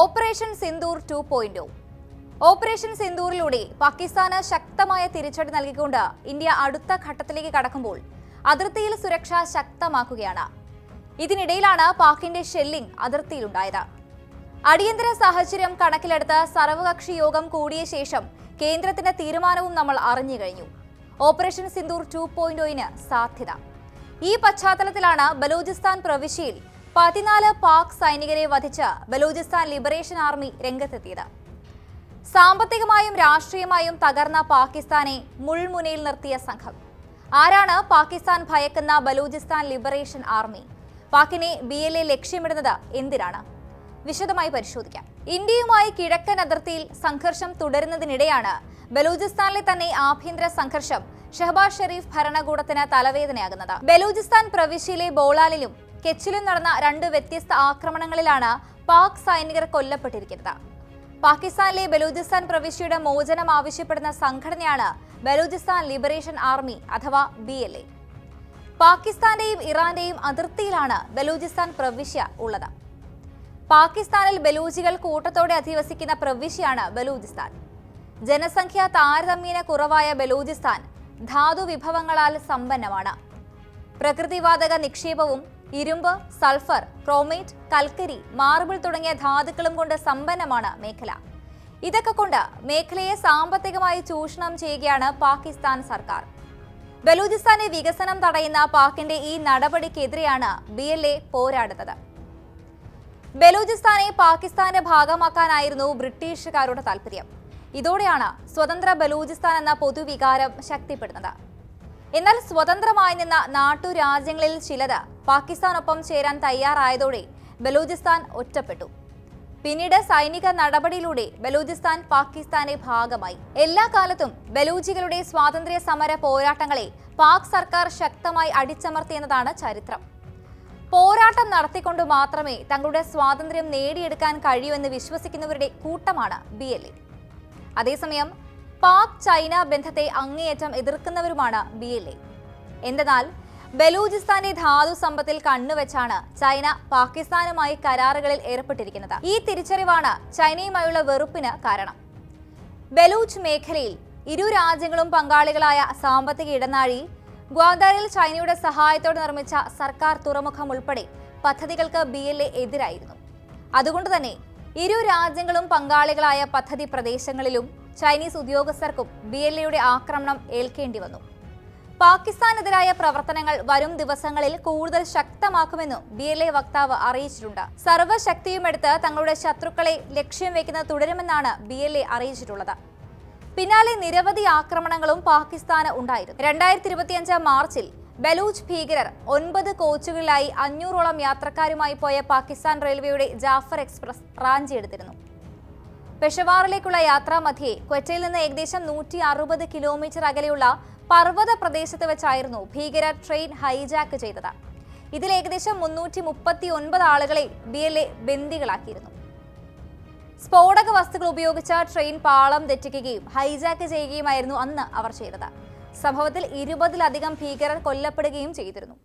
Operation Sindoor two point. Operation സിന്ദൂറിലൂടെ പാകിസ്ഥാന് ശക്തമായ തിരിച്ചടി നൽകിക്കൊണ്ട് ഇന്ത്യ അടുത്ത ഘട്ടത്തിലേക്ക് കടക്കുമ്പോൾ അതിർത്തിയിൽ സുരക്ഷ ശക്തമാക്കുകയാണ്. ഇതിനിടയിലാണ് പാക്കിന്റെ ഷെല്ലിംഗ് അതിർത്തിയിലുണ്ടായത്. അടിയന്തര സാഹചര്യം കണക്കിലെടുത്ത് സർവകക്ഷി യോഗം കൂടിയ ശേഷം കേന്ദ്രത്തിന്റെ തീരുമാനവും നമ്മൾ അറിഞ്ഞു കഴിഞ്ഞു. ഓപ്പറേഷൻ സിന്ദൂർ ടു പോയിന്റ് സാധ്യത. ഈ പശ്ചാത്തലത്തിലാണ് ബലൂചിസ്ഥാൻ പ്രവിശ്യയിൽ പതിനാല് പാക് സൈനികരെ വധിച്ച ബലൂചിസ്ഥാൻ ലിബറേഷൻ ആർമി രംഗത്തെത്തിയത്. സാമ്പത്തികമായും രാഷ്ട്രീയമായും തകർന്ന പാകിസ്ഥാനെ മുൾമുനയിൽ നിർത്തിയ സംഘം. ആരാണ് പാകിസ്ഥാൻ ഭയക്കുന്ന ബലൂചിസ്ഥാൻ ലിബറേഷൻ ആർമി? പാക്കിനെ ബി എൽ എ ലക്ഷ്യമിടുന്നത് എന്തിനാണ്? വിശദമായി പരിശോധിക്കാം. ഇന്ത്യയുമായി കിഴക്കൻ അതിർത്തിയിൽ സംഘർഷം തുടരുന്നതിനിടെയാണ് ബലൂചിസ്ഥാനിലെ തന്നെ ആഭ്യന്തര സംഘർഷം ഷഹബാസ് ഷെരീഫ് ഭരണകൂടത്തിന് തലവേദനയാകുന്നത്. ബലൂചിസ്ഥാൻ പ്രവിശ്യയിലെ ബോളാലിലും കെച്ചിലും നടന്ന രണ്ട് വ്യത്യസ്ത ആക്രമണങ്ങളിലാണ് പാക് സൈനികർ കൊല്ലപ്പെട്ടിരിക്കുന്നത്. പാകിസ്ഥാനിലെ ബലൂചിസ്ഥാൻ പ്രവിശ്യയുടെ മോചനം ആവശ്യപ്പെടുന്ന സംഘടനയാണ് ബലൂചിസ്ഥാൻ ലിബറേഷൻ ആർമി അഥവാ ബി എൽ എ പാകിസ്ഥാന്റെയും ഇറാന്റെയും അതിർത്തിയിലാണ് ബലൂചിസ്ഥാൻ പ്രവിശ്യ ഉള്ളത്. പാകിസ്ഥാനിൽ ബലൂജികൾ കൂട്ടത്തോടെ അധിവസിക്കുന്ന പ്രവിശ്യയാണ് ബലൂചിസ്ഥാൻ. ജനസംഖ്യ താരതമ്യേന കുറവായ ബലൂചിസ്ഥാൻ ധാതു വിഭവങ്ങളാൽ സമ്പന്നമാണ്. പ്രകൃതിവാതക നിക്ഷേപവും ഇരുമ്പ് സൾഫർ ക്രോമേറ്റ് കൽക്കരി മാർബിൾ തുടങ്ങിയ ധാതുക്കളും കൊണ്ട് സമ്പന്നമാണ് മേഖല. ഇതൊക്കെ കൊണ്ട് മേഖലയെ സാമ്പത്തികമായി ചൂഷണം ചെയ്യുകയാണ് പാകിസ്ഥാൻ സർക്കാർ. ബലൂചിസ്ഥാനെ വികസനം തടയുന്ന പാക്കിന്റെ ഈ നടപടിക്കെതിരെയാണ് ബി എൽ എ പോരാടുന്നത്. ബലൂചിസ്ഥാനെ പാകിസ്ഥാന്റെ ഭാഗമാക്കാനായിരുന്നു ബ്രിട്ടീഷുകാരുടെ താല്പര്യം ഇതോടെയാണ് സ്വതന്ത്ര ബലൂചിസ്ഥാൻ എന്ന പൊതുവികാരം ശക്തിപ്പെടുന്നത്. എന്നാൽ സ്വതന്ത്രമായി നിന്ന നാട്ടുരാജ്യങ്ങളിൽ ചിലത് പാകിസ്ഥാനൊപ്പം ചേരാൻ തയ്യാറായതോടെ ബലൂചിസ്ഥാൻ ഒറ്റപ്പെട്ടു. പിന്നീട് സൈനിക നടപടിയിലൂടെ ബലൂചിസ്ഥാൻ പാകിസ്ഥാന്റെ ഭാഗമായി. എല്ലാ കാലത്തും ബലൂജികളുടെ സ്വാതന്ത്ര്യ സമര പോരാട്ടങ്ങളെ പാക് സർക്കാർ ശക്തമായി അടിച്ചമർത്തിയെന്നതാണ് ചരിത്രം. പോരാട്ടം നടത്തിക്കൊണ്ട് മാത്രമേ തങ്ങളുടെ സ്വാതന്ത്ര്യം നേടിയെടുക്കാൻ കഴിയൂ എന്ന് വിശ്വസിക്കുന്നവരുടെ കൂട്ടമാണ് ബി അതേസമയം പാക് ചൈന ബന്ധത്തെ അങ്ങേയറ്റം എതിർക്കുന്നവരുമാണ് ബി എൽ എ. എന്തെന്നാൽ ബലൂചിസ്ഥാന്റെ ധാതു സമ്പത്തിൽ കണ്ണുവെച്ചാണ് ചൈന പാകിസ്ഥാനുമായി കരാറുകളിൽ ഏർപ്പെട്ടിരിക്കുന്നത്. ഈ തിരിച്ചറിവാണ് ചൈനയുമായുള്ള വെറുപ്പിന് കാരണം. ബലൂച്ച് മേഖലയിൽ ഇരു രാജ്യങ്ങളും പങ്കാളികളായ സാമ്പത്തിക ഇടനാഴി ഗ്വാദാരിൽ ചൈനയുടെ സഹായത്തോടെ നിർമ്മിച്ച സർക്കാർ തുറമുഖം ഉൾപ്പെടെ പദ്ധതികൾക്ക് ബി എൽ എ എതിരായിരുന്നു. അതുകൊണ്ട് തന്നെ ഇരു രാജ്യങ്ങളും പങ്കാളികളായ പദ്ധതി പ്രദേശങ്ങളിലും ചൈനീസ് ഉദ്യോഗസ്ഥർക്കും ബി എൽ എയുടെ ആക്രമണം ഏൽക്കേണ്ടി വന്നു. പാകിസ്ഥാനെതിരായ പ്രവർത്തനങ്ങൾ വരും ദിവസങ്ങളിൽ കൂടുതൽ ശക്തമാക്കുമെന്നും ബി എൽ എ വക്താവ് അറിയിച്ചിട്ടുണ്ട്. സർവശക്തിയുമെടുത്ത് തങ്ങളുടെ ശത്രുക്കളെ ലക്ഷ്യം വെക്കുന്നത് തുടരുമെന്നാണ് ബി എൽ എ അറിയിച്ചിട്ടുള്ളത്. പിന്നാലെ നിരവധി ആക്രമണങ്ങളും പാകിസ്ഥാന് ഉണ്ടായിരുന്നു. രണ്ടായിരത്തി ഇരുപത്തിയഞ്ച് മാർച്ചിൽ ബലൂച്ച് ഭീകരർ ഒൻപത് കോച്ചുകളിലായി അഞ്ഞൂറോളം യാത്രക്കാരുമായി പോയ പാകിസ്ഥാൻ റെയിൽവേയുടെ ജാഫർ എക്സ്പ്രസ് റാഞ്ചിയെടുത്തിരുന്നു പെഷവാറിലേക്കുള്ള യാത്രാമധ്യേ ക്വറ്റയിൽ നിന്ന് ഏകദേശം നൂറ്റി അറുപത് കിലോമീറ്റർ അകലെയുള്ള പർവത പ്രദേശത്ത് വെച്ചായിരുന്നു ഭീകരർ ട്രെയിൻ ഹൈജാക്ക് ചെയ്തത്. ഇതിൽ ഏകദേശം മുന്നൂറ്റി മുപ്പത്തി ഒൻപത് ആളുകളെ ബി എൽ എ ബന്ദികളാക്കിയിരുന്നു. സ്ഫോടക വസ്തുക്കൾ ഉപയോഗിച്ച ട്രെയിൻ പാളം തെറ്റിക്കുകയും ഹൈജാക്ക് ചെയ്യുകയുമായിരുന്നു അന്ന് അവർ ചെയ്തത്. സംഭവത്തിൽ ഇരുപതിലധികം ഭീകരർ കൊല്ലപ്പെടുകയും ചെയ്തിരുന്നു.